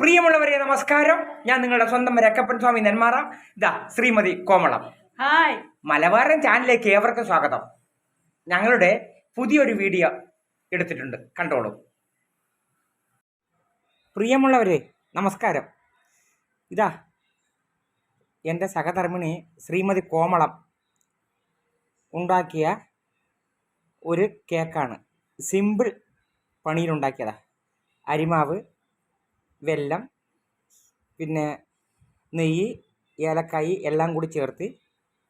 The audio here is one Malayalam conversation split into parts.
പ്രിയമുള്ളവരെ നമസ്കാരം. ഞാൻ നിങ്ങളുടെ സ്വന്തം രക്കപ്പൻ സ്വാമി നെന്മാറ. ഇതാ ശ്രീമതി കോമളം. ഹായ്. മലബാരൻ ചാനലിലേക്ക് ഏവർക്കും സ്വാഗതം. ഞങ്ങളുടെ പുതിയൊരു വീഡിയോ എടുത്തിട്ടുണ്ട്. കണ്ടോളൂ. പ്രിയമുള്ളവരെ നമസ്കാരം. ഇതാ എന്റെ സഹധർമ്മിണി ശ്രീമതി കോമളം ഉണ്ടാക്കിയ ഒരു കേക്കാണ്. സിമ്പിൾ പണിയിലുണ്ടാക്കിയതാണ് അരിമാവ് വെല്ലം പിന്നെ നെയ്യ് ഏലക്കായി എല്ലാം കൂടി ചേർത്ത്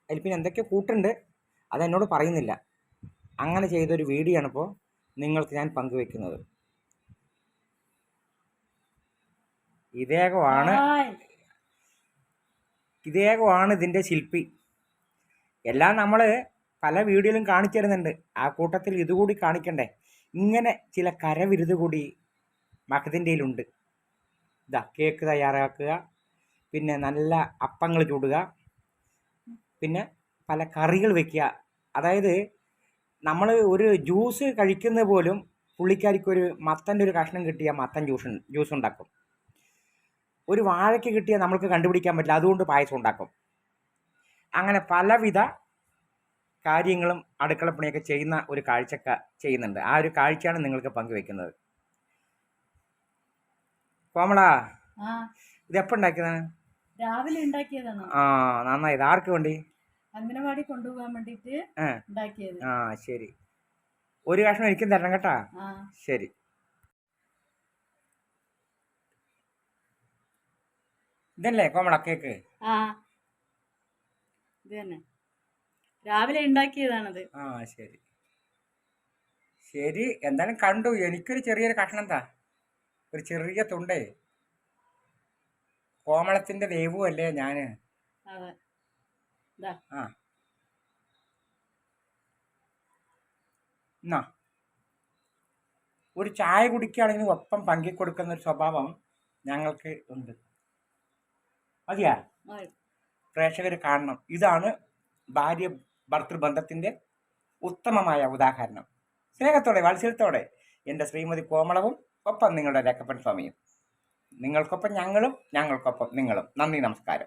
അതിൽ പിന്നെ എന്തൊക്കെയോ കൂട്ടുണ്ട് അതെന്നോട് പറയുന്നില്ല. അങ്ങനെ ചെയ്തൊരു വീഡിയോ ആണ് ഇപ്പോൾ നിങ്ങൾക്ക് ഞാൻ പങ്കുവെക്കുന്നത്. ഇദ്ദേഹമാണ് ഇതേകമാണ് ഇദ്ദേഹമാണ് ഇതിന്റെ ശില്പി. എല്ലാം നമ്മൾ പല വീഡിയോയിലും കാണിച്ചു തരുന്നുണ്ട്. ആ കൂട്ടത്തിൽ ഇതുകൂടി കാണിക്കണ്ടേ? ഇങ്ങനെ ചില കരവിരുത് കൂടി മഹതിന്റെയിലുണ്ട് ഇതാ കേക്ക് തയ്യാറാക്കുക. പിന്നെ നല്ല അപ്പങ്ങൾ ചൂടുക. പിന്നെ പല കറികൾ വെക്കുക. അതായത് നമ്മൾ ഒരു ജ്യൂസ് കഴിക്കുന്ന പോലും പുള്ളിക്കാരിക്കൊരു മത്തന്റെ ഒരു കഷ്ണം കിട്ടിയാൽ മത്തൻ ജ്യൂസ് ജ്യൂസ് ഉണ്ടാക്കും. ഒരു വാഴയ്ക്ക് കിട്ടിയാൽ നമ്മൾക്ക് കണ്ടുപിടിക്കാൻ പറ്റില്ല. അതുകൊണ്ട് പായസം ഉണ്ടാക്കും. അങ്ങനെ പലവിധ കാര്യങ്ങളും അടുക്കളപ്പണിയൊക്കെ ചെയ്യുന്ന ഒരു കാഴ്ചക്ക ചെയ്യുന്നുണ്ട്. ആ ഒരു കാഴ്ചയാണ് നിങ്ങൾക്ക് പങ്കുവെക്കുന്നത്. കോമള ഇത് എപ്പോൾ ഉണ്ടാക്കിയതാണ് രാവിലെ ഉണ്ടാക്കിയതാണ്. ആ നന്നായി. ഇത് ആർക്ക് വേണ്ടി അംഗനവാടി കൊണ്ടുപോകാൻ വേണ്ടിട്ട് ആ ഉണ്ടാക്കിയത്. ആ ശരി. ഒരു കഷ്ണം എനിക്കും തരണം കേട്ടാ. ശരി. ഇതല്ലേ കോമള കേക്ക്? ആ. ഇത് തന്നെ. രാവിലെ ഉണ്ടാക്കിയതാണത്. ആ ശരി. ശരി. എന്തായാലും കണ്ടു. എനിക്കൊരു ചെറിയൊരു കഷ്ണം താ. ഒരു ചെറിയ തുണ്ടേ. കോമളത്തിന്റെ ദൈവവും അല്ലേ ഞാൻ? അതെ. ദാ. ആ. എന്നാ ഒരു ചായ കുടിക്കുകയാണെങ്കിൽ ഒപ്പം പങ്കിക്കൊടുക്കുന്ന ഒരു സ്വഭാവം ഞങ്ങൾക്ക് ഉണ്ട്. മതിയാ? മതി. പ്രേക്ഷകർ കാണണം. ഇതാണ് ഭാര്യ ഭർത്തൃബന്ധത്തിന്റെ ഉത്തമമായ ഉദാഹരണം. സ്നേഹത്തോടെ വാത്സല്യത്തോടെ എന്റെ ശ്രീമതി കോമളവും ഒപ്പം നിങ്ങളുടെ രക്കപ്പൻ സ്വാമിയും നിങ്ങൾക്കൊപ്പം ഞങ്ങളും ഞങ്ങൾക്കൊപ്പം നിങ്ങളും. നന്ദി നമസ്കാരം.